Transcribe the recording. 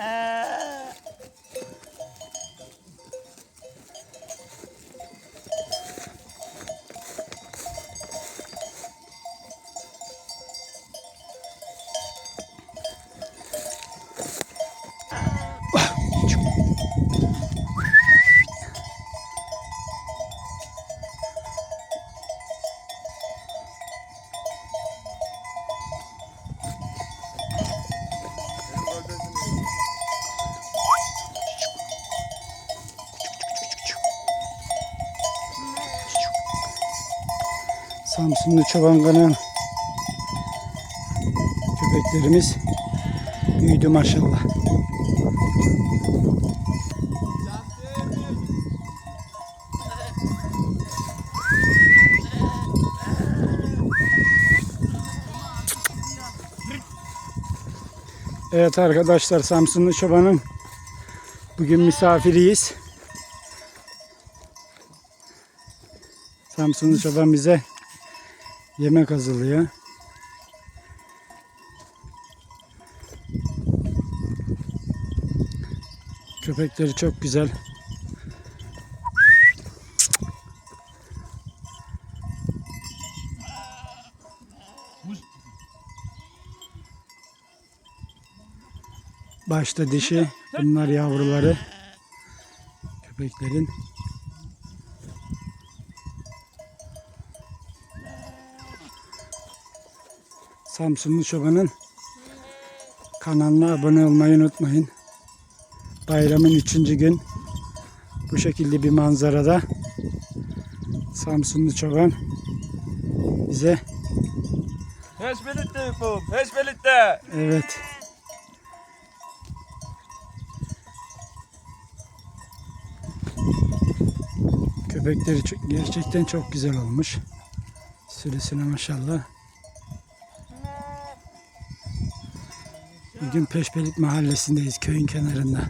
Uh, Samsunlu çoban kanal köpeklerimiz büyüdü maşallah. Evet arkadaşlar Samsunlu çobanın bugün misafiriyiz. Samsunlu çoban bize yemek hazırlıyor. Köpekleri çok güzel. Başta dişi, bunlar yavruları. Köpeklerin. Samsunlu Çoban'ın kanalına abone olmayı unutmayın. Bayramın üçüncü gün bu şekilde bir manzarada Samsunlu Çoban bize Heş birlikte yapalım. Heş birlikte. evet köpekleri gerçekten çok güzel olmuş. Sürüsüne maşallah. Bugün Peşbelik mahallesindeyiz köyün kenarında.